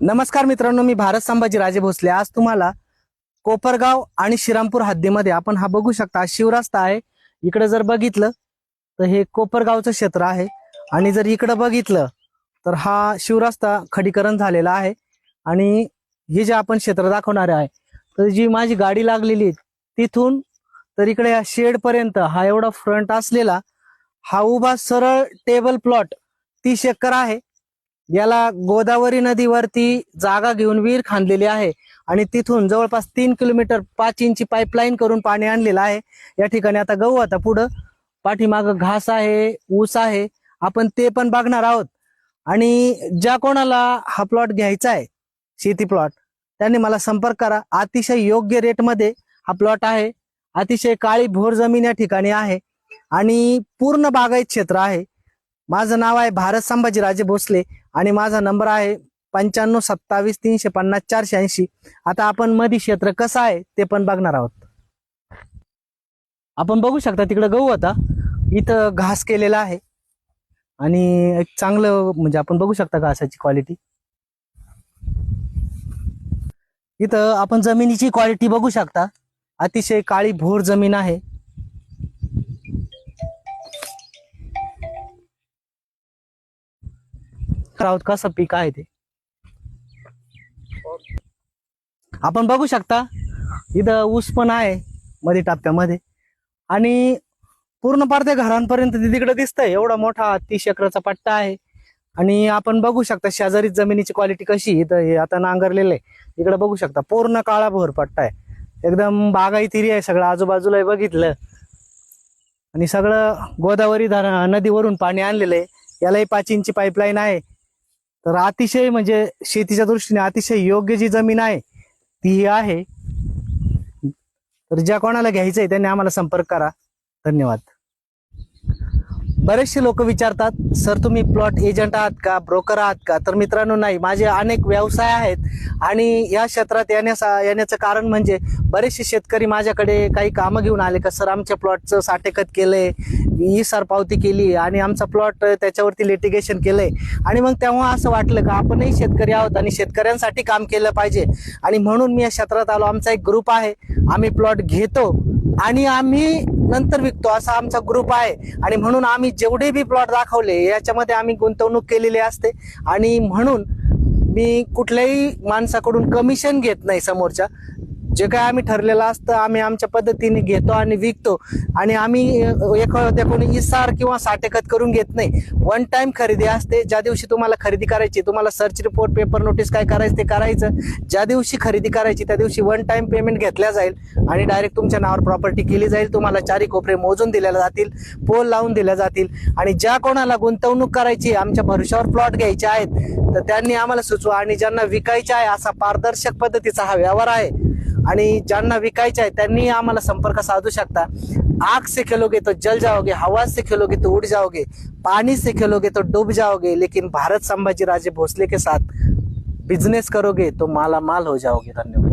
नमस्कार मित्रांनो मी भारत संभाजी राजे भोसले. आज तुम्हाला कोपरगाव आणि श्रीरामपूर हद्दीमध्ये आपण हा बघू शकता शिवरास्ता आहे. इकडे जर बघितलं तर हे कोपरगावचं क्षेत्र आहे. आणि जर इकडं बघितलं तर हा शिवरस्ता खडीकरण झालेला आहे. आणि हे जे आपण क्षेत्र दाखवणारे आहे तर जी माझी गाडी लागलेली आहे, तिथून तर इकडे या शेडपर्यंत हा एवढा फ्रंट असलेला हा उभा सरळ टेबल प्लॉट तीस एकर आहे. याला गोदावरी नदीवरती जागा घेऊन विहीर खांदलेली आहे आणि तिथून जवळपास तीन किलोमीटर पाच इंची पाईपलाईन करून पाणी आणलेलं आहे. या ठिकाणी आता गहू आता पुढं पाठीमाग घास आहे ऊस आहे. आपण ते पण बघणार आहोत. आणि ज्या कोणाला हा प्लॉट घ्यायचा आहे शेती प्लॉट त्यांनी मला संपर्क करा. अतिशय योग्य रेटमध्ये हा प्लॉट आहे. अतिशय काळी भोर जमीन या ठिकाणी आहे. आणि पूर्ण बागायत क्षेत्र आहे. माझं नाव आहे भारत संभाजी राजे भोसले आणि माझा नंबर आहे पंच्याण्णव सत्तावीस तीनशे पन्नास चारशे ऐंशी. आता आपण मधी क्षेत्र कसं आहे ते पण बघणार आहोत. आपण बघू शकता तिकडं गहू होता इथं घास केलेला आहे. आणि एक चांगलं म्हणजे आपण बघू शकता घासाची क्वालिटी इथं आपण जमिनीची क्वालिटी बघू शकता. अतिशय काळी भोर जमीन आहे. आहोत कसं पीक आहे ते? आपण बघू शकता इथं ऊस पण आहे मध्ये टाप्प्यामध्ये. आणि पूर्ण पार त्या घरांपर्यंत ते तिकडे दिसतंय एवढा मोठा तीस एकराचा पट्टा आहे. आणि आपण बघू शकता शेजारी जमिनीची क्वालिटी कशी इथं हे आता नांगरलेलं आहे. इकडे बघू शकता पूर्ण काळा भोर पट्टा आहे. एकदम बागायतिरी आहे सगळं आजूबाजूला बघितलं. आणि सगळं गोदावरी धरण नदीवरून पाणी आणलेलं आहे. यालाही पाच इंची पाईपलाईन आहे. तर अतिशय म्हणजे शेतीच्या दृष्टीने अतिशय योग्य जी जमीन आहे ती ही आहे. तर ज्या कोणाला घ्यायचं आहे त्यांनी आम्हाला संपर्क करा. धन्यवाद. बरेचसे लोक विचारतात सर तुम्ही प्लॉट एजंट आहात का ब्रोकर आहात का? तर मित्रांनो नाही. माझे अनेक व्यवसाय आहेत आणि या क्षेत्रात येण्याचा येण्याचं कारण म्हणजे बरेचसे शेतकरी माझ्याकडे काही कामं घेऊन आले का सर आमच्या प्लॉटचं साठेखत केलंय ई सर पावती केली आणि आमचा प्लॉट त्याच्यावरती लिटिगेशन केलंय. आणि मग तेव्हा असं वाटलं का आपणही शेतकरी आहोत आणि शेतकऱ्यांसाठी काम केलं पाहिजे. आणि म्हणून मी या क्षेत्रात आलो. आमचा एक ग्रुप आहे. आम्ही प्लॉट घेतो. आणि आम्ही नंतर विकतो असा आमचा ग्रुप आहे. आणि म्हणून आम्ही जेवढे बी प्लॉट दाखवले याच्यामध्ये आम्ही गुंतवणूक केलेली असते. आणि म्हणून मी कुठल्याही माणसाकडून कमिशन घेत नाही समोरच्या. जे काय आम्ही ठरलेलं असतं आम्ही आमच्या पद्धतीने घेतो आणि विकतो. आणि आम्ही एखाद्या कोणी इसार किंवा साठेखत करून घेत नाही. वन टाइम खरेदी असते ज्या दिवशी तुम्हाला खरेदी करायची तुम्हाला सर्च रिपोर्ट पेपर नोटीस काय करायचं ते करायचं. ज्या दिवशी खरेदी करायची त्या दिवशी वन टाइम पेमेंट घेतल्या जाईल आणि डायरेक्ट तुमच्या नावावर प्रॉपर्टी केली जाईल. तुम्हाला चारी कोपरे मोजून दिल्या जातील पोल लावून दिल्या जातील. आणि ज्या कोणाला गुंतवणूक करायची आमच्या भरोशावर प्लॉट घ्यायचे आहेत तर त्यांनी आम्हाला सुचवा. आणि ज्यांना विकायचे आहे असा पारदर्शक पद्धतीचा हा व्यवहार आहे. आणि ज्यांना विकायचे आहे त्यांनी आम्हाला संपर्क साधू शकता. आग से खेलोगे तो जल जाओगे हवा से खेलोगे तो उड़ जाओगे पानी से खेलोगे तो डूब जाओगे लेकिन भारत संभाजी राजे भोसले के साथ बिजनेस करोगे तो माला माल हो जाओगे धन्यवाद.